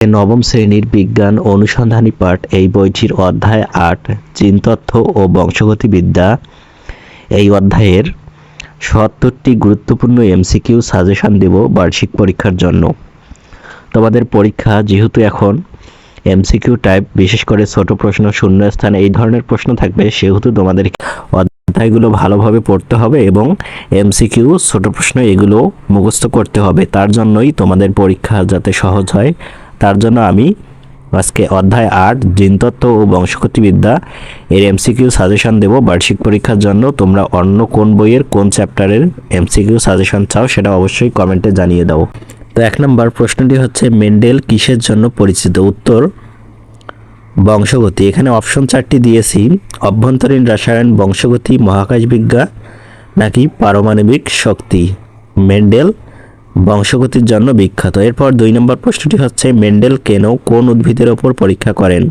নবম শ্রেণির বিজ্ঞান অনুসন্ধানী পাঠ এই বইটির অধ্যায় আট জিনতত্ত্ব ও বংশগতিবিদ্যা। এই অধ্যায়ের সত্তরটি গুরুত্বপূর্ণ এমসিকিউ সাজেশন দেব বার্ষিক পরীক্ষার জন্য। তোমাদের পরীক্ষা যেহেতু এখন, এমসিকিউ টাইপ বিশেষ করে ছোট প্রশ্ন শূন্য স্থানে এই ধরনের প্রশ্ন থাকবে, সেহেতু তোমাদের অধ্যায়গুলো ভালোভাবে পড়তে হবে এবং এমসিকিউ ছোট প্রশ্ন এগুলো মুখস্থ করতে হবে। তার জন্যই তোমাদের পরীক্ষা যাতে সহজ হয় তার জন্য আমি আজকে অধ্যায় আট, জিনতত্ত্ব ও বংশগতিবিদ্যা এর এমসিকিউ সাজেশন দেব। বার্ষিক পরীক্ষার জন্য তোমরা অন্য কোন বইয়ের কোন চ্যাপ্টারের এমসিকিউ সাজেশন চাও সেটা অবশ্যই কমেন্টে জানিয়ে দাও। তো এক নম্বর প্রশ্নটি হচ্ছে, মেন্ডেল কিসের জন্য পরিচিত? উত্তর, বংশগতি। এখানে অপশন চারটি দিয়েছি। অভ্যন্তরীণ রসায়ন, বংশগতি মহাকাশ বিজ্ঞান নাকি পারমাণবিক শক্তি? মেন্ডেল বংশগতির জন্য বিখ্যাত। এরপর দুই নম্বর প্রশ্নটি হচ্ছে, মেন্ডেল কেন কোন উদ্ভিদের ওপর পরীক্ষা করেন?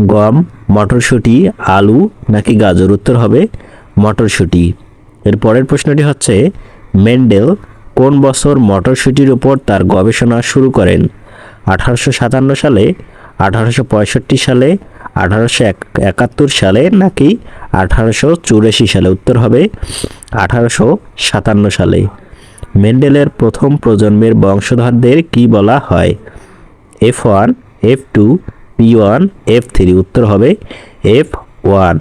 গম, মটরশুঁটি, আলু নাকি গাজর? উত্তর হবে মটরশুঁটি। এর পরের প্রশ্নটি হচ্ছে, মেন্ডেল কোন বছর মটরশুঁটির উপর তার গবেষণা শুরু করেন? আঠারোশো সাতান্ন সালে, আঠারোশো পঁয়ষট্টি সালে, আঠারোশো একাত্তর সালে নাকি আঠারোশো চুরাশি সালে? উত্তর হবে আঠারোশো সাতান্ন সালে। মেন্ডেলের প্রথম প্রজন্মের বংশধরদের কি বলা হয়? F one F two, P one, F three উত্তর হবে এফ ওয়ান।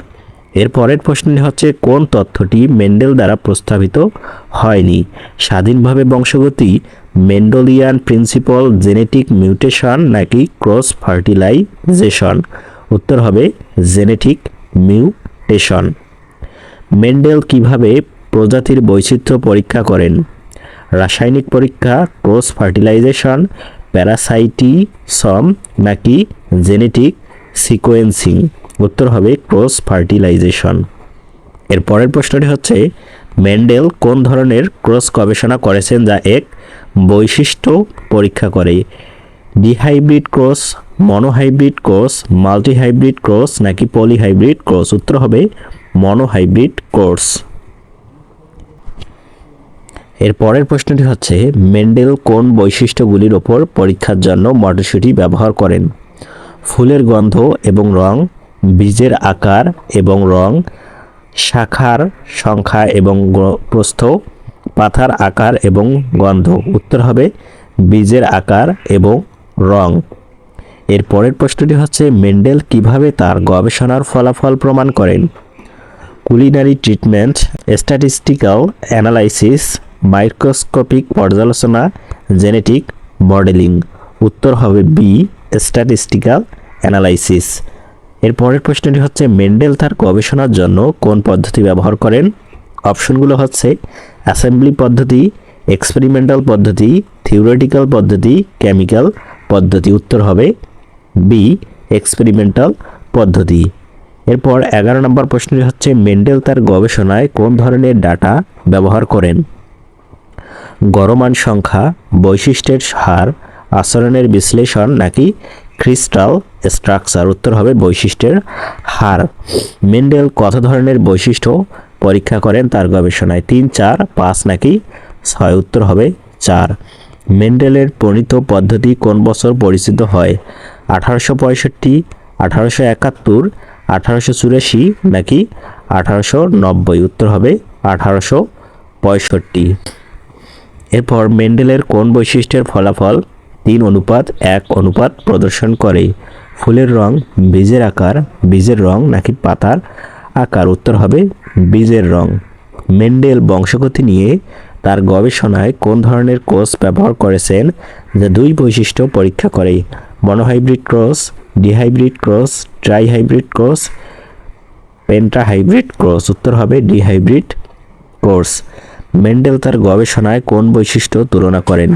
এর পরের প্রশ্নটি হচ্ছে, কোন তথ্যটি মেন্ডেল দ্বারা প্রস্তাবিত হয়নি? স্বাধীনভাবে বংশগতি, মেন্ডোলিয়ান প্রিন্সিপাল জেনেটিক মিউটেশন নাকি ক্রস ফার্টিলাইজেশন? উত্তর হবে জেনেটিক মিউটেশন। মেন্ডেল কীভাবে প্রজাতির বৈচিত্র্য পরীক্ষা করেন? রাসায়নিক পরীক্ষা ক্রস ফার্টিলাইজেশন, প্যারাসাইটিসম নাকি জেনেটিক সিকোয়েন্সিং? উত্তর হবে ক্রস ফার্টিলাইজেশন। এর পরের প্রশ্নটি হচ্ছে, মেন্ডেল কোন ধরনের ক্রস গবেষণা করেছেন যা এক বৈশিষ্ট্য পরীক্ষা করে? Dihybrid cross, monohybrid cross, multihybrid cross নাকি পলিহাইব্রিড ক্রস? উত্তর হবে মনোহাইব্রিড কোর্স। এর পরের প্রশ্নটি হচ্ছে, মেন্ডেল কোন বৈশিষ্ট্যগুলির ওপর পরীক্ষার জন্য মটরশুঁটি ব্যবহার করেন? ফুলের গন্ধ এবং রং, বীজের আকার এবং রং, শাখার সংখ্যা এবং প্রস্থ পাথার আকার এবং গন্ধ। উত্তর হবে, বীজের আকার এবং রং। এর পরের প্রশ্নটি হচ্ছে, মেন্ডেল কীভাবে তার গবেষণার ফলাফল প্রমাণ করেন? Culinary treatment, statistical analysis microscopic পর্যালোচনা, জেনেটিক মডেলিং। উত্তর হবে বি স্ট্যাটিস্টিক্যাল অ্যানালাইসিস এর পরের প্রশ্নটি হচ্ছে, মেন্ডেল তার গবেষণার জন্য কোন পদ্ধতি ব্যবহার করেন? অপশনগুলো হচ্ছে, অ্যাসেম্বলি পদ্ধতি, এক্সপেরিমেন্টাল পদ্ধতি, থিওরিটিক্যাল পদ্ধতি, কেমিক্যাল পদ্ধতি। উত্তর হবে বি এক্সপেরিমেন্টাল পদ্ধতি। এরপর এগারো নম্বর প্রশ্নটি হচ্ছে, মেন্ডেল তার গবেষণায় কোন ধরনের ডাটা ব্যবহার করেন? গরমান সংখ্যা, বৈশিষ্ট্যের হার, আচরণের বিশ্লেষণ নাকি ক্রিস্টাল স্ট্রাকচার? উত্তর হবে বৈশিষ্ট্যের হার। মেন্ডেল কত ধরনের বৈশিষ্ট্য পরীক্ষা করেন তার গবেষণায়? তিন, চার, পাঁচ নাকি ছয়? উত্তর হবে চার। মেন্ডেলের প্রণীত পদ্ধতি কোন বছর পরিচিত হয়? আঠারোশো পঁয়ষট্টি, আঠারোশো একাত্তর, আঠারোশো চুরাশি নাকি আঠারোশো নব্বই? উত্তর হবে আঠারোশো পঁয়ষট্টি। এরপর মেন্ডেলের কোন বৈশিষ্ট্যের ফলাফল তিন অনুপাত, এক অনুপাত প্রদর্শন করে? ফুলের রং বীজের আকার, বীজের রং নাকি পাতার আকার? উত্তর হবে বীজের রং। মেন্ডেল বংশগতি নিয়ে তার গবেষণায় কোন ধরনের কোষ ব্যবহার করেছেন? যা দুই বৈশিষ্ট্য পরীক্ষা করে। Monohybrid cross, dihybrid cross, trihybrid cross, pentahybrid cross. উত্তর হবে ডিহাইব্রিড কোর্স। মেন্ডেল তার গবেষণায় কোন বৈশিষ্ট্য তুলনা করেন?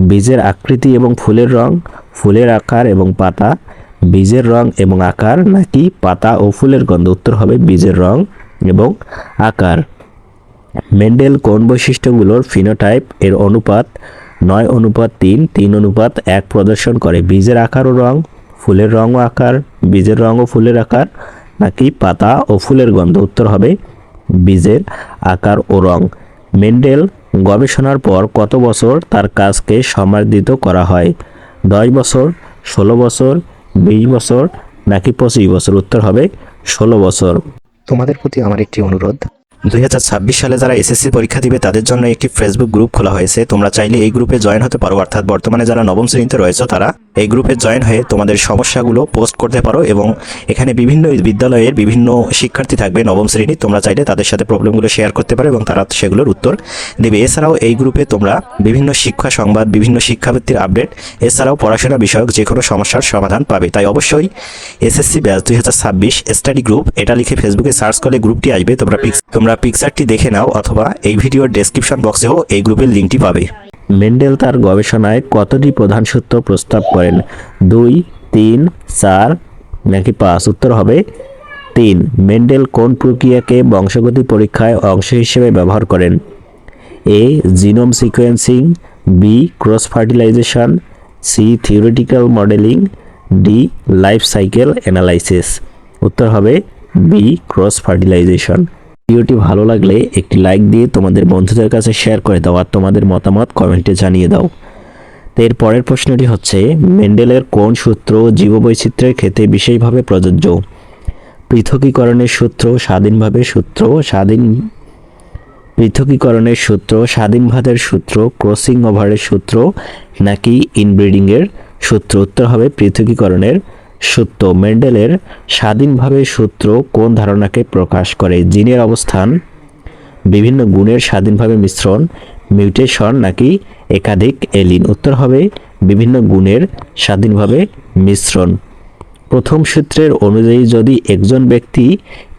বীজের আকৃতি এবং ফুলের রং, ফুলের আকার এবং পাতা, বীজের রং এবং আকার, নাকি পাতা ও ফুলের গন্ধ? উত্তর হবে বীজের রং এবং আকার। মেন্ডেল কোন বৈশিষ্ট্যগুলোর ফিনোটাইপ? এর অনুপাত নয় অনুপাত তিন তিন অনুপাত এক প্রদর্শন করে। বীজের আকার ও রং, ফুলের রং ও আকার, বীজের রং ও ফুলের আকার, নাকি পাতা ও ফুলের গন্ধ? উত্তর হবে বীজের আকার ও রং। মেন্ডেল গবেষণার পর কত বছর তার কাজকে সমাদৃত করা হয়? দশ বছর, ষোলো বছর, বিশ বছর, নাকি পঁচিশ বছর? উত্তর হবে ষোলো বছর। তোমাদের প্রতি আমার একটি অনুরোধ। দুই হাজার ছাব্বিশ সালে যারা এসএসসি পরীক্ষা দিবে, তাদের জন্য একটি ফেসবুক গ্রুপ খোলা হয়েছে। তোমরা চাইলে এই গ্রুপে জয়েন হতে পারো। অর্থাৎ বর্তমানে যারা নবম শ্রেণীতে রয়েছে, তারা এই গ্রুপে জয়েন হয়ে তোমাদের সমস্যাগুলো পোস্ট করতে পারো এবং এখানে বিভিন্ন বিদ্যালয়ের বিভিন্ন শিক্ষার্থী থাকবে নবম শ্রেণি তোমরা চাইলে তাদের সাথে প্রবলেমগুলো শেয়ার করতে পারো এবং তারা সেগুলোর উত্তর দেবে। এছাড়াও এই গ্রুপে তোমরা বিভিন্ন শিক্ষা সংবাদ, বিভিন্ন শিক্ষাবৃত্তির আপডেট এছাড়াও পড়াশোনা বিষয়ক যে কোনো সমস্যার সমাধান পাবে। তাই অবশ্যই এসএসসি ব্যাচ দুই হাজার ছাব্বিশ স্টাডি গ্রুপ এটা লিখে ফেসবুকে সার্চ করলে গ্রুপটি আসবে। তোমরা পিক্স তোমরা পিকচারটি দেখে নাও অথবা এই ভিডিওর ডেসক্রিপশন বক্সেও এই গ্রুপের লিঙ্কটি পাবে। মেন্ডেল তার গবেষণায় কতটি প্রধান সূত্র প্রস্তাব করেন? দুই, তিন, চার, নাকি পাঁচ? উত্তর হবে তিন। মেন্ডেল কোন প্রক্রিয়াকে বংশগতি পরীক্ষায় অংশ হিসেবে ব্যবহার করেন? A, genome sequencing, B, cross fertilization, C, theoretical modelling, D, life cycle analysis. উত্তর হবে বি, ক্রস ফার্টিলাইজেশন। ভিডিওটি ভালো লাগলে একটি লাইক দিয়ে তোমাদের বন্ধুদের কাছে শেয়ার করে দাও আর তোমাদের মতামত কমেন্টে জানিয়ে দাও। তো এর পরের প্রশ্নটি হচ্ছে, মেন্ডেলের কোন সূত্র জীববৈচিত্র্যের ক্ষেত্রে বিশেষভাবে প্রযোজ্য? পৃথকীকরণের সূত্র, স্বাধীনভাবে সূত্র, স্বাধীন পৃথকীকরণের সূত্র, স্বাধীনভাবের সূত্র, ক্রসিং ওভারের সূত্র নাকি ইনব্রিডিংয়ের সূত্র? উত্তর হবে পৃথকীকরণের সূত্র মেন্ডেলের স্বাধীনভাবে সূত্র কোন ধারণাকে প্রকাশ করে? জিনের অবস্থান, বিভিন্ন গুণের স্বাধীনভাবে মিশ্রণ, মিউটেশন নাকি একাধিক এলিন? উত্তর হবে, বিভিন্ন গুণের স্বাধীনভাবে মিশ্রণ। প্রথম সূত্রের অনুযায়ী যদি একজন ব্যক্তি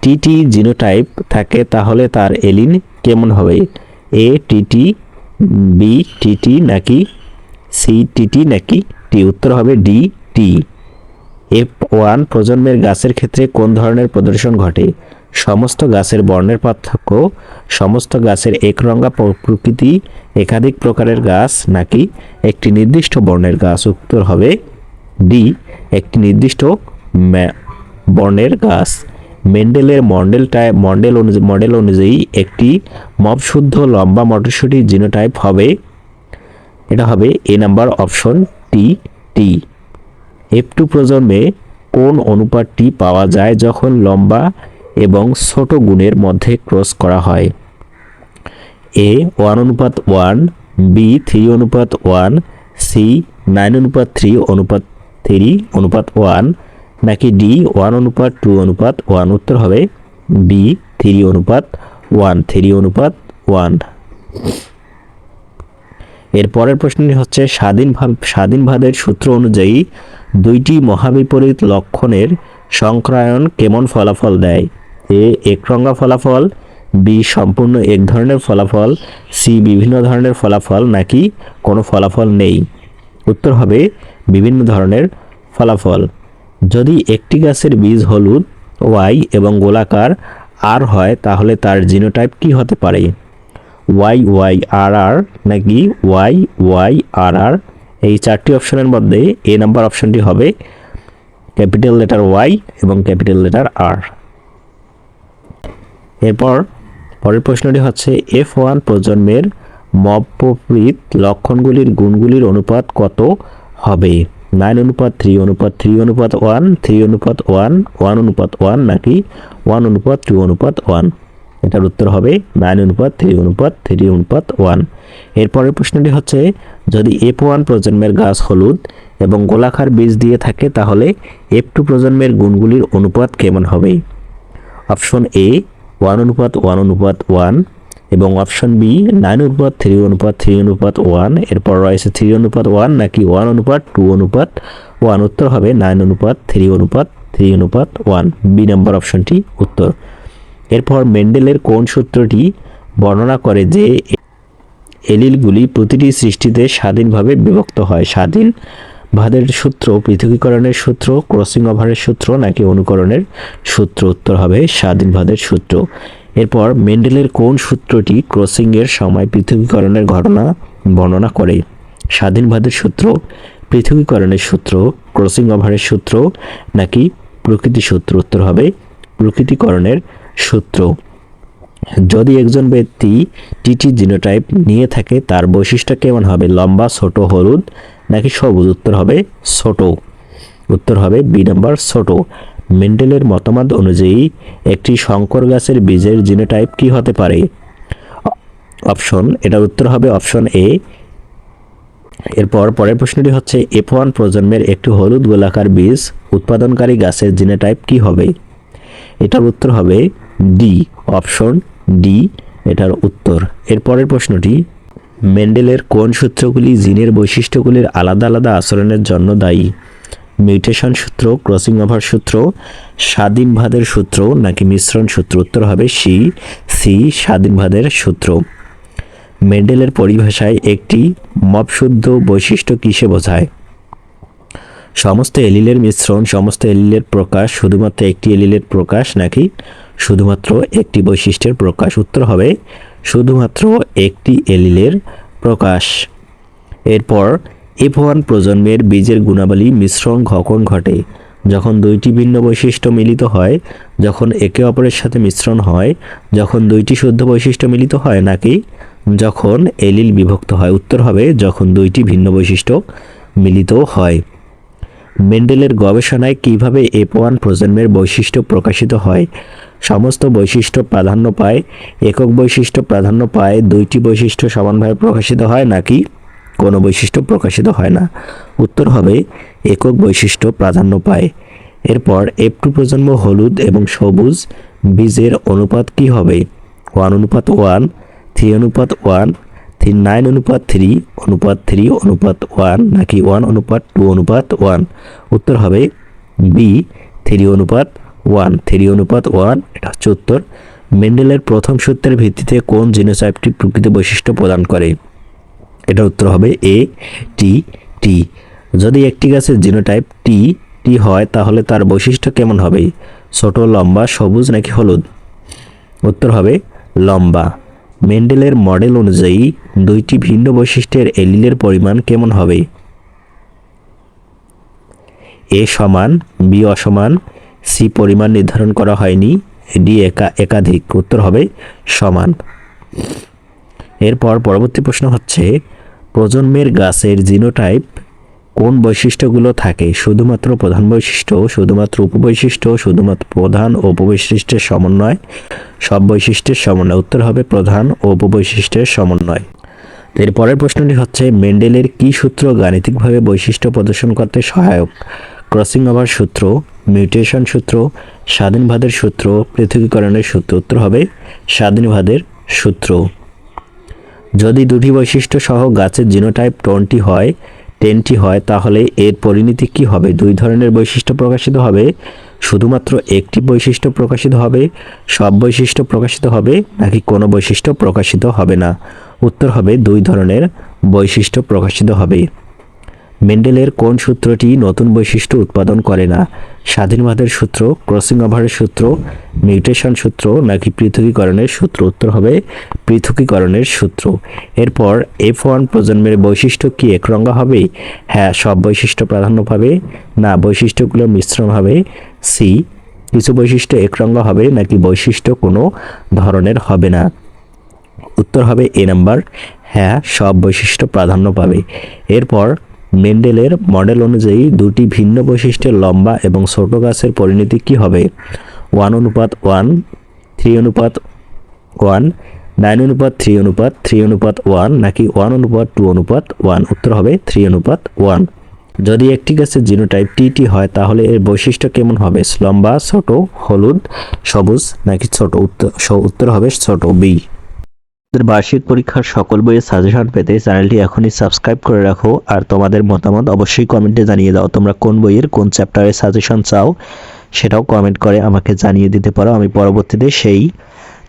টিটি জিনোটাইপ থাকে, তাহলে তার এলিন কেমন হবে? এ টিটি বি টিটি নাকি সি টিটি নাকি টি? উত্তর হবে ডি, টি। এফ ওয়ান প্রজন্মের গাছের ক্ষেত্রে কোন ধরনের প্রদর্শন ঘটে? সমস্ত গাছের বর্ণের পার্থক্য, সমস্ত গাছের একরঙা প- প্রকৃতি, একাধিক প্রকারের গাছ, নাকি একটি নির্দিষ্ট বর্ণের গাছ? উত্তর হবে ডি একটি নির্দিষ্ট বর্ণের গাছ। মেন্ডেলের মডেলটায় মডেল অনুযায়ী মডেল অনুযায়ী একটি মবশুদ্ধ লম্বা মটরশুঁটি জিনোটাইপ হবে, এটা হবে A number option T T F two প্রজন্মে কোন অনুপাতটি পাওয়া যায় যখন লম্বা এবং ছোট গুণের মধ্যে ক্রস করা হয়? এ, ওয়ান অনুপাত ওয়ান, বি, থ্রি অনুপাত ওয়ান, সি, নাইন অনুপাত থ্রি অনুপাত থ্রি অনুপাত ওয়ান, নাকি ডি, ওয়ান অনুপাত টু অনুপাত ওয়ান? উত্তর হবে বি, থ্রি অনুপাত ওয়ান, থ্রি অনুপাত ওয়ান। এর পরের প্রশ্নটি হচ্ছে, স্বাধীন ভাব- স্বাধীনভাবের সূত্র অনুযায়ী দুইটি মহাবিপরীত লক্ষণের সংক্রায়ন কেমন ফলাফল দেয়? এ একরঙ্গা ফলাফল, বি, সম্পূর্ণ এক ধরনের ফলাফল, সি, বিভিন্ন ধরনের ফলাফল, নাকি কোনো ফলাফল নেই? উত্তর হবে, বিভিন্ন ধরনের ফলাফল। যদি একটি গাছের বীজ হলুদ, ওয়াই এবং গোলাকার আর হয়, তাহলে তার জিনোটাইপ কি হতে পারে? ওয়াই ওয়াই আর আর নাকি ওয়াই ওয়াই আর আর এই চারটি অপশনের মধ্যে এ নাম্বার অপশনটি হবে ক্যাপিটাল লেটার ওয়াই এবং ক্যাপিটাল লেটার আর এরপর পরের প্রশ্নটি হচ্ছে এফ ওয়ান প্রজন্মের মবপ্রীত লক্ষণগুলির গুণগুলির অনুপাত কত হবে? নাইন অনুপাত থ্রি অনুপাত থ্রি অনুপাত ওয়ান থ্রি অনুপাত ওয়ান ওয়ান অনুপাত ওয়ান নাকি ওয়ান অনুপাত টু অনুপাত ওয়ান এটার উত্তর হবে নাইন অনুপাত থ্রি অনুপাত থ্রি অনুপাত ওয়ান এরপরের প্রশ্নটি হচ্ছে, যদি এফ ওয়ান প্রজন্মের গাছ হলুদ এবং গোলাকার বীজ দিয়ে থাকে, তাহলে এফ টু প্রজন্মের গুণগুলির অনুপাত কেমন হবে? অপশন এ ওয়ান অনুপাত ওয়ান অনুপাত ওয়ান এবং অপশন বি নাইন অনুপাত থ্রি অনুপাত থ্রি অনুপাত ওয়ান এরপর রয়েছে থ্রি অনুপাত ওয়ান নাকি ওয়ান অনুপাত টু অনুপাত ওয়ান উত্তর হবে নাইন অনুপাত থ্রি অনুপাত থ্রি অনুপাত ওয়ান বি নম্বর অপশনটি উত্তর। এরপর মেন্ডেলের কোন সূত্রটি বর্ণনা করে যে এলিলগুলি প্রতিটি সৃষ্টিতে স্বাধীনভাবে বিভক্ত হয়? স্বাধীন ভাদের সূত্র, পৃথকীকরণের সূত্র, ক্রসিং ওভারের সূত্র নাকি অনুকরণের সূত্র? উত্তর হবে স্বাধীন ভাদের সূত্র। এরপর মেন্ডেলের কোন সূত্রটি ক্রসিংয়ের সময় পৃথকীকরণের ঘটনা বর্ণনা করে? স্বাধীন ভাদের সূত্র, পৃথকীকরণের সূত্র, ক্রসিং ওভারের সূত্র নাকি প্রকৃতি সূত্র? উত্তর হবে প্রকৃতিকরণের সূত্র। যদি একজন ব্যক্তি টিটি জিনোটাইপ নিয়ে থাকে, তার বৈশিষ্ট্য কেমন হবে? লম্বা, ছোট, হলুদ, নাকি সবুজ? উত্তর হবে ছোট। উত্তর হবে বি নাম্বার ছোট। মেন্ডেলের মতামত অনুযায়ী, একটি শঙ্কর গাছের বীজের জিনোটাইপ কি হতে পারে? অপশন এটার উত্তর হবে অপশন এ এরপর পরের প্রশ্নটি হচ্ছে এফ ওয়ান প্রজন্মের একটি হলুদ গোলাকার বীজ উৎপাদনকারী গাছের জিনোটাইপ কি হবে? এটার উত্তর হবে ডি অপশন ডি এটার উত্তর। এর পরের প্রশ্নটি, মেন্ডেলের কোন সূত্রগুলি জিনের বৈশিষ্ট্যগুলির আলাদা আলাদা আচরণের জন্য দায়ী? মিউটেশন সূত্র, ক্রসিং ওভার সূত্র স্বাধীনভাদের সূত্র নাকি মিশ্রণ সূত্র? উত্তর হবে সি সি স্বাধীনভাদের সূত্র। মেন্ডেলের পরিভাষায় একটি মপশুদ্ধ বৈশিষ্ট্য কিসে বোঝায়? সমস্ত এলিলের মিশ্রণ, সমস্ত এলিলের প্রকাশ, শুধুমাত্র একটি এলিলের প্রকাশ নাকি শুধুমাত্র একটি বৈশিষ্ট্যের প্রকাশ উত্তর হবে, শুধুমাত্র একটি এলিলের প্রকাশ। এরপর এফ ওয়ান প্রজন্মের বীজের গুণাবলী মিশ্রণ কখন ঘটে। যখন দুইটি ভিন্ন বৈশিষ্ট্য মিলিত হয়, যখন একে অপরের সাথে মিশ্রণ হয়, যখন দুইটি শুদ্ধ বৈশিষ্ট্য মিলিত হয় নাকি, যখন এলিল বিভক্ত হয়, উত্তর হবে যখন দুইটি ভিন্ন বৈশিষ্ট্য মিলিত হয়। মেন্ডেলের গবেষণায় কীভাবে এফ ওয়ান প্রজন্মের বৈশিষ্ট্য প্রকাশিত হয় সমস্ত বৈশিষ্ট্য প্রাধান্য পায়, একক বৈশিষ্ট্য প্রাধান্য পায়, দুইটি বৈশিষ্ট্য সমানভাবে প্রকাশিত হয় নাকি কোনো বৈশিষ্ট্য প্রকাশিত হয় না? উত্তর হবে, একক বৈশিষ্ট্য প্রাধান্য পায়। এরপর এফ টু প্রজন্ম হলুদ এবং সবুজ বীজের অনুপাত কি হবে? ওয়ান অনুপাত ওয়ান থ্রি অনুপাত ওয়ান থ্রি নাইন অনুপাত থ্রি অনুপাত থ্রি অনুপাত ওয়ান নাকি ওয়ান অনুপাত টু অনুপাত ওয়ান উত্তর হবে বি থ্রি অনুপাত ওয়ান থ্রি অনুপাত ওয়ান, এটা হচ্ছে উত্তর। মেন্ডেলের প্রথম সূত্রের ভিত্তিতে কোন জিনোটাইপটি প্রকৃত বৈশিষ্ট্য প্রদান করে? এটা উত্তর হবে এ টি টি যদি একটি গাছের জিনোটাইপ টি টি হয়, তাহলে তার বৈশিষ্ট্য কেমন হবে? ছোট, লম্বা, সবুজ নাকি হলুদ? উত্তর হবে লম্বা। মেন্ডেলের মডেল অনুযায়ী দুইটি ভিন্ন বৈশিষ্ট্যের এলিলের পরিমাণ কেমন হবে? এ সমান বি অসমান সি পরিমাণ নির্ধারণ করা হয়নি। ডি একা একাধিক। উত্তর হবে সমান। এরপর পরবর্তী প্রশ্ন হচ্ছে, প্রজন্মের গাছের জিনোটাইপ কোন বৈশিষ্ট্যগুলো থাকে? শুধুমাত্র প্রধান বৈশিষ্ট্য, শুধুমাত্র উপবৈশিষ্ট্য, শুধুমাত্র প্রধান ও উপবৈশিষ্ট্যের সমন্বয়? সব বৈশিষ্ট্যের সমন্বয়। উত্তর হবে প্রধান ও উপবৈশিষ্ট্যের সমন্বয়। এর পরের প্রশ্নটি হচ্ছে, মেন্ডেলের কি সূত্র গাণিতিকভাবে বৈশিষ্ট্য প্রদর্শন করতে সহায়ক? ক্রসিং ওভার সূত্র মিউটেশন সূত্র স্বাধীনভাদের সূত্র, পৃথকীকরণের সূত্র। উত্তর হবে স্বাধীনভাদের সূত্র। যদি দুটি বৈশিষ্ট্য সহ গাছের জিনোটাইপ টোনটি হয় টেনটি হয়, তাহলে এর পরিণতি কি হবে? দুই ধরনের বৈশিষ্ট্য প্রকাশিত হবে। শুধুমাত্র একটি বৈশিষ্ট্য প্রকাশিত হবে, সব বৈশিষ্ট্য প্রকাশিত হবে, নাকি কোনো বৈশিষ্ট্য প্রকাশিত হবে না? উত্তর হবে দুই ধরনের বৈশিষ্ট্য প্রকাশিত হবে। মেন্ডেলের কোন সূত্রটি নতুন বৈশিষ্ট্য উৎপাদন করে না? স্বাধীনবাদের সূত্র, ক্রসিং ওভারের সূত্র, মিউটেশন সূত্র নাকি পৃথকীকরণের সূত্র? উত্তর হবে পৃথকীকরণের সূত্র। এরপর এফ ওয়ান প্রজন্মের বৈশিষ্ট্য কি একরঙ্গা হবে? হ্যাঁ সব বৈশিষ্ট্য প্রাধান্য পাবে। না, বৈশিষ্ট্যগুলো মিশ্রণ হবে। সি কিছু বৈশিষ্ট্য একরঙ্গা হবে নাকি বৈশিষ্ট্য কোনো ধরনের হবে না? উত্তর হবে এ নাম্বার হ্যাঁ সব বৈশিষ্ট্য প্রাধান্য পাবে। এরপর মেন্ডেলের মডেল অনুযায়ী দুটি ভিন্ন বৈশিষ্ট্যের লম্বা এবং ছোট গাছের পরিণতি কি হবে? ওয়ান অনুপাত ওয়ান, থ্রি অনুপাত ওয়ান, নাইন অনুপাত থ্রি অনুপাত থ্রি অনুপাত ওয়ান নাকি ওয়ান অনুপাত টু অনুপাত ওয়ান? উত্তর হবে থ্রি অনুপাত ওয়ান। যদি একটি গাছের জিনোটাইপ টিটি হয়, তাহলে এর বৈশিষ্ট্য কেমন হবে? লম্বা, ছোট, হলুদ, সবুজ নাকি ছোট? উত্তর উত্তর হবে ছোট, বি। তোমাদের বার্ষিক পরীক্ষার সকল বইয়ের সাজেশন পেতে চ্যানেলটি এখনই সাবস্ক্রাইব করে রাখো। আর তোমাদের মতামত অবশ্যই কমেন্টে জানিয়ে দাও। তোমরা কোন বইয়ের কোন চ্যাপ্টারের সাজেশন চাও, সেটাও কমেন্ট করে আমাকে জানিয়ে দিতে পারো। আমি পরবর্তীতে সেই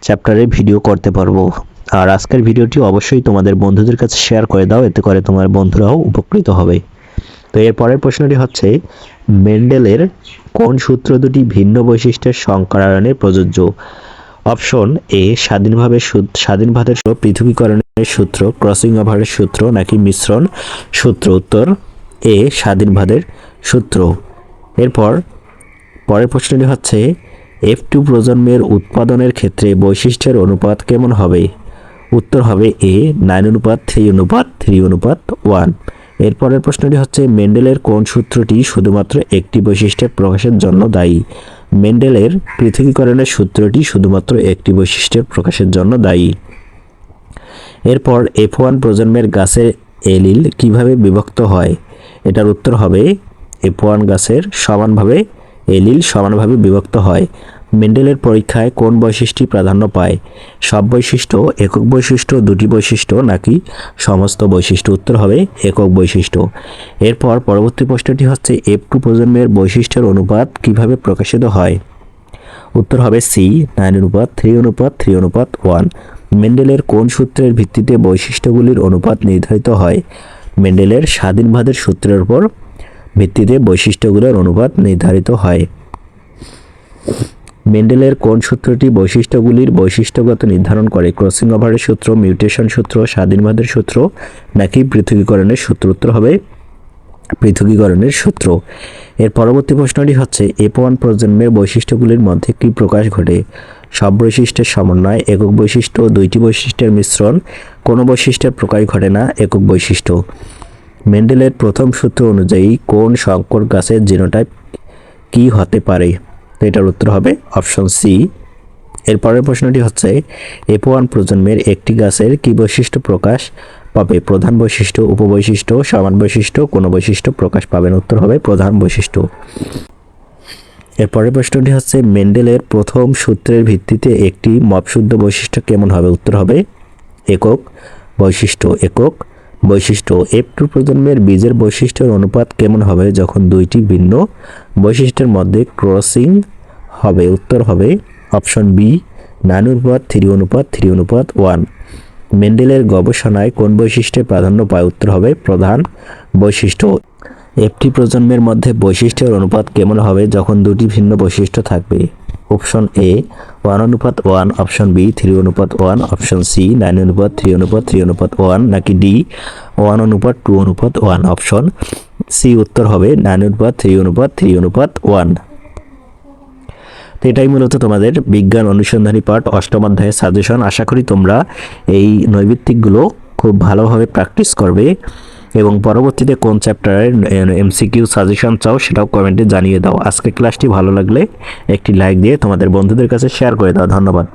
চ্যাপ্টারের ভিডিও করতে পারব। আর আজকের ভিডিওটি অবশ্যই তোমাদের বন্ধুদের কাছে শেয়ার করে দাও। এতে করে তোমার বন্ধুরাও উপকৃত হবে। তো এর পরের প্রশ্নটি হচ্ছে, মেন্ডেলের কোন সূত্র দুটি ভিন্ন বৈশিষ্ট্যের সংকরায়নে প্রযোজ্য? অপশন এ, স্বাধীনভাবে সূ- স্বাধীনভাবে পৃথকীকরণের সূত্র ক্রসিং ওভারের সূত্র নাকি মিশ্রণ সূত্র? উত্তর এ স্বাধীনভাদের সূত্র। এরপর পরের প্রশ্নটি হচ্ছে, এফ টু প্রজন্মের উৎপাদনের ক্ষেত্রে বৈশিষ্ট্যের অনুপাত কেমন হবে? উত্তর হবে এ, নাইন অনুপাত, থ্রি অনুপাত থ্রি অনুপাত, ওয়ান। এরপরের প্রশ্নটি হচ্ছে, মেন্ডেলের কোন সূত্রটি শুধুমাত্র একটি বৈশিষ্ট্যের প্রকাশের জন্য দায়ী? মেন্ডেলের পৃথকীকরণের সূত্রটি শুধুমাত্র একটি বৈশিষ্ট্যের প্রকাশের জন্য দায়ী। এরপর এফ ওয়ান প্রজন্মের গাছের এলিল কীভাবে বিভক্ত হয়? এটার উত্তর হবে এফ ওয়ান গাছের সমানভাবে এলিল সমানভাবে বিভক্ত হয়। মেন্ডেলের পরীক্ষায় কোন বৈশিষ্ট্যটি প্রাধান্য পায়? সব বৈশিষ্ট্য, একক বৈশিষ্ট্য, দুটি বৈশিষ্ট্য, নাকি সমস্ত বৈশিষ্ট্য? উত্তর হবে একক বৈশিষ্ট্য। এরপর পরবর্তী প্রশ্নটি হচ্ছে এফ টু প্রজন্মের বৈশিষ্ট্যের অনুপাত কীভাবে প্রকাশিত হয়? উত্তর হবে সি নাইন অনুপাত থ্রি অনুপাত থ্রি অনুপাত ওয়ান মেন্ডেলের কোন সূত্রের ভিত্তিতে বৈশিষ্ট্যগুলির অনুপাত নির্ধারিত হয়? মেন্ডেলের স্বাধীনবাদের সূত্রের উপর ভিত্তিতে বৈশিষ্ট্যগুলোর অনুপাত নির্ধারিত হয়। মেন্ডেলের কোন সূত্রটি বৈশিষ্ট্যগুলির বৈশিষ্ট্যগত নির্ধারণ করে? ক্রসিং ওভারের সূত্র, মিউটেশন সূত্র, স্বাধীনবাদের সূত্র, নাকি পৃথকীকরণের সূত্র? উত্তর হবে পৃথকীকরণের সূত্র। এর পরবর্তী প্রশ্নটি হচ্ছে এপ ওয়ান প্রজন্মের বৈশিষ্ট্যগুলির মধ্যে কী প্রকাশ ঘটে? সব বৈশিষ্ট্যের সমন্বয়, একক বৈশিষ্ট্য দুইটি বৈশিষ্ট্যের মিশ্রণ, কোনো বৈশিষ্ট্যের প্রকাশ ঘটে না, একক বৈশিষ্ট্য। মেন্ডেলের প্রথম সূত্র অনুযায়ী কোন সংকর গাছের জিনোটাইপ কি হতে পারে? এটার উত্তর হবে অপশন সি। এর পরের প্রশ্নটি হচ্ছে এপ ওয়ান প্রজন্মের একটি গাছের কি বৈশিষ্ট্য প্রকাশ পাবে? প্রধান বৈশিষ্ট্য, উপবৈশিষ্ট্য, সমান বৈশিষ্ট্য, কোনো বৈশিষ্ট্য প্রকাশ পাবেন উত্তর হবে প্রধান বৈশিষ্ট্য। এর পরের প্রশ্নটি হচ্ছে, মেন্ডেলের প্রথম সূত্রের ভিত্তিতে একটি মপশুদ্ধ বৈশিষ্ট্য কেমন হবে? উত্তর হবে, একক বৈশিষ্ট্য, একক বৈশিষ্ট্য এফ টু প্রজন্মের বীজের বৈশিষ্ট্যের অনুপাত কেমন হবে যখন দুইটি ভিন্ন বৈশিষ্ট্যের মধ্যে ক্রসিং হবে? উত্তর হবে অপশন বি নাইন অনুপাত থ্রি অনুপাত থ্রি অনুপাত ওয়ান। মেন্ডেলের গবেষণায় কোন বৈশিষ্ট্যের প্রাধান্য পায়? উত্তর হবে প্রধান বৈশিষ্ট্য। এফটি প্রজন্মের মধ্যে বৈশিষ্ট্যের অনুপাত কেমন হবে যখন দুটি ভিন্ন বৈশিষ্ট্য থাকবে? অপশন এ ওয়ান অনুপাত ওয়ান অপশন বি থ্রি অনুপাত ওয়ান অপশন সি নাইন অনুপাত থ্রি অনুপাত থ্রি অনুপাত ওয়ান নাকি ডি ওয়ান অনুপাত টু অনুপাত ওয়ান অপশন সি উত্তর হবে নাইন অনুপাত থ্রি অনুপাত থ্রি অনুপাত ওয়ান এটাই মূলত তোমাদের বিজ্ঞান অনুসন্ধানী পাঠ অষ্টম অধ্যায়ের সাজেশন আশা করি তোমরা এই নৈবিত্তিকগুলো খুব ভালোভাবে প্র্যাকটিস করবে। এবং পরবর্তীতে কোন চ্যাপ্টারের এমসিকিউ সাজেশন চাও সেটাও কমেন্টে জানিয়ে দাও। আজকে ক্লাসটি ভালো লাগলে একটি লাইক দিয়ে তোমাদের বন্ধুদের কাছে শেয়ার করে দাও। ধন্যবাদ।